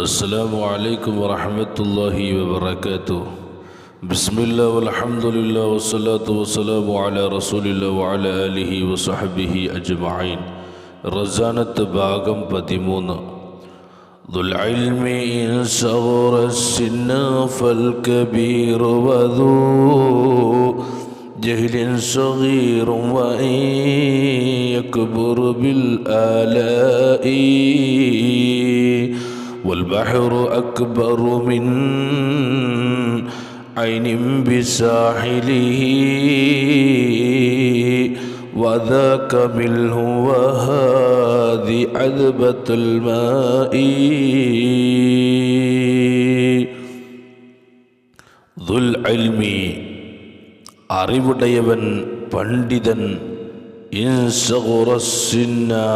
السلام عليكم ورحمة الله وبركاته. بسم الله والحمد لله والصلاة والسلام على رسول الله وعلى آله وصحبه أجمعين. رزانة باغم بديمون ذو العلم إن صغر السن فالكبير وذو. جهل صغير وإن يكبر بالآلاء. والبحر أكبر من عين بساحله وذاك منه وهذه عذبة الماء. ذو العلم அறிவுடையவன் பண்டிதன் இன்சகுரசின்னா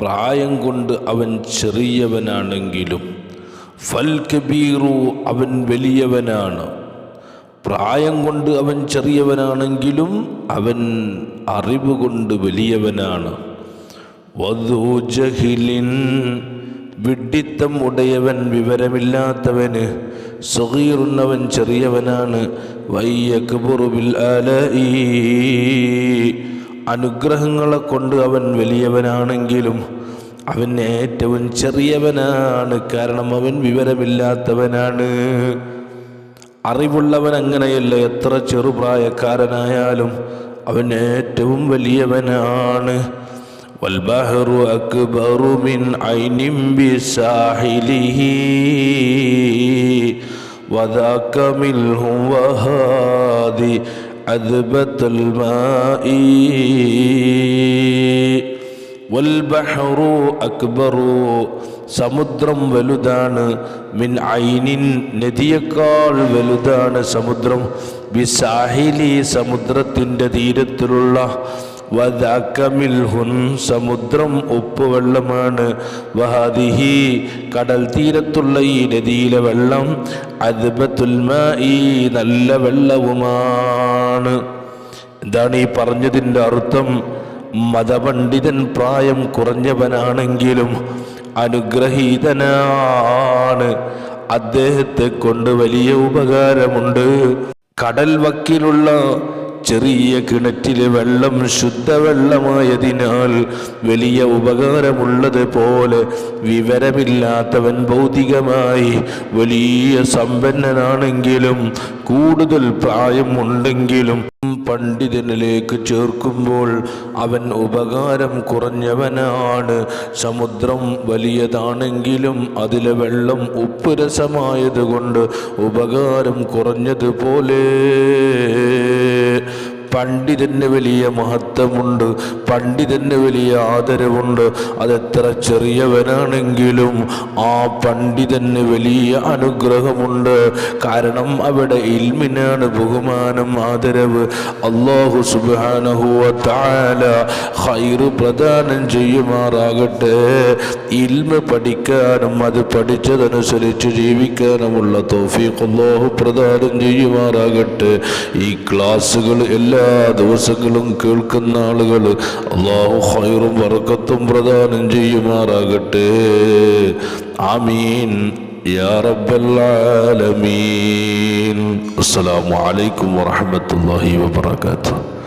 പ്രായം കൊണ്ട് അവൻ ചെറിയവനാണെങ്കിലും ഫൽ കബീറു അവൻ വലിയവനാണ്. പ്രായം കൊണ്ട് അവൻ ചെറിയവനാണെങ്കിലും അവൻ അറിവ് കൊണ്ട് വലിയവനാണ്. വധു ജഹിലിൻ വിഡ്ഢിത്തം ഉടയവൻ വിവരമില്ലാത്തവന് സുഹീറുന്നവൻ ചെറിയവനാണ്. വയ്യക്ബുറുബിൽ ആലഈ അനുഗ്രഹങ്ങളെ കൊണ്ട് അവൻ വലിയവനാണെങ്കിലും അവൻ ഏറ്റവും ചെറിയവനാണ് കാരണം അവൻ വിവരമില്ലാത്തവനാണ് അറിവുള്ളവൻ അങ്ങനെയല്ല എത്ര ചെറുപ്രായക്കാരനായാലും അവൻ ഏറ്റവും വലിയവനാണ് والبحر أكبر من عين بساحله وذاك منه وهذه عذبة الماء والبحر أكبر സമുദ്രം വലുതാണ് മിൻ ഐനിൻ നദിയേക്കാൾ വലുതാണ് സമുദ്രം ബിസാഹിലി സമുദ്രത്തിൻ്റെ തീരത്തിലുള്ള വദാക്കമിൽഹുൻ സമുദ്രം ഉപ്പുവെള്ളമാണ്. വഹാദിഹി കടൽ തീരത്തുള്ള ഈ നദിയിലെ വെള്ളം അദ്ബത്തുൽമ ഈ നല്ല വെള്ളവുമാണ്. എന്താണ് ഈ പറഞ്ഞതിന്റെ അർത്ഥം. മതപണ്ഡിതൻ പ്രായം കുറഞ്ഞവനാണെങ്കിലും അനുഗ്രഹീതനാണ്. അദ്ദേഹത്തെ കൊണ്ട് വലിയ ഉപകാരമുണ്ട്. കടൽ വക്കിലുള്ള ചെറിയ കിണറ്റിലെ വെള്ളം ശുദ്ധവെള്ളമായതിനാൽ വലിയ ഉപകാരമുള്ളത് പോലെ വിവരമില്ലാത്തവൻ ഭൗതികമായി വലിയ സമ്പന്നനാണെങ്കിലും കൂടുതൽ പ്രായം ഉണ്ടെങ്കിലും പണ്ഡിതനിലേക്ക് ചേർക്കുമ്പോൾ അവൻ ഉപകാരം കുറഞ്ഞവനാണ്. സമുദ്രം വലിയതാണെങ്കിലും അതിലെ വെള്ളം ഉപ്പ് രസമായതുകൊണ്ട് ഉപകാരം കുറഞ്ഞതുപോലെ പണ്ഡിതന് വലിയ മഹത്വമുണ്ട്. പണ്ഡിതന് വലിയ ആദരവുണ്ട്. അതെത്ര ചെറിയവനാണെങ്കിലും ആ പണ്ഡിതന് വലിയ അനുഗ്രഹമുണ്ട്. കാരണം അവിടെ ഇൽമിനാണ് ബഹുമാനം ആദരവ്. അള്ളാഹു സുബാനഹുവ ഹൈറ് പ്രദാനം ചെയ്യുമാറാകട്ടെ. ഇൽമ പഠിക്കാനും അത് പഠിച്ചതനുസരിച്ച് ജീവിക്കാനുമുള്ള തോഫീഖ് അള്ളാഹു പ്രദാനം ചെയ്യുമാറാകട്ടെ. ഈ ക്ലാസ്സുകൾ എല്ലാ ദിവസങ്ങളും കേൾക്കുന്ന ആളുകൾ അള്ളാഹു ഹൈറും വറക്കത്തും പ്രദാനം ചെയ്യുമാറാകട്ടെ. ആമീൻ. അസ്സലാമു അലൈക്കും വറഹ്മത്തുള്ളാഹി വബറകാതുഹു.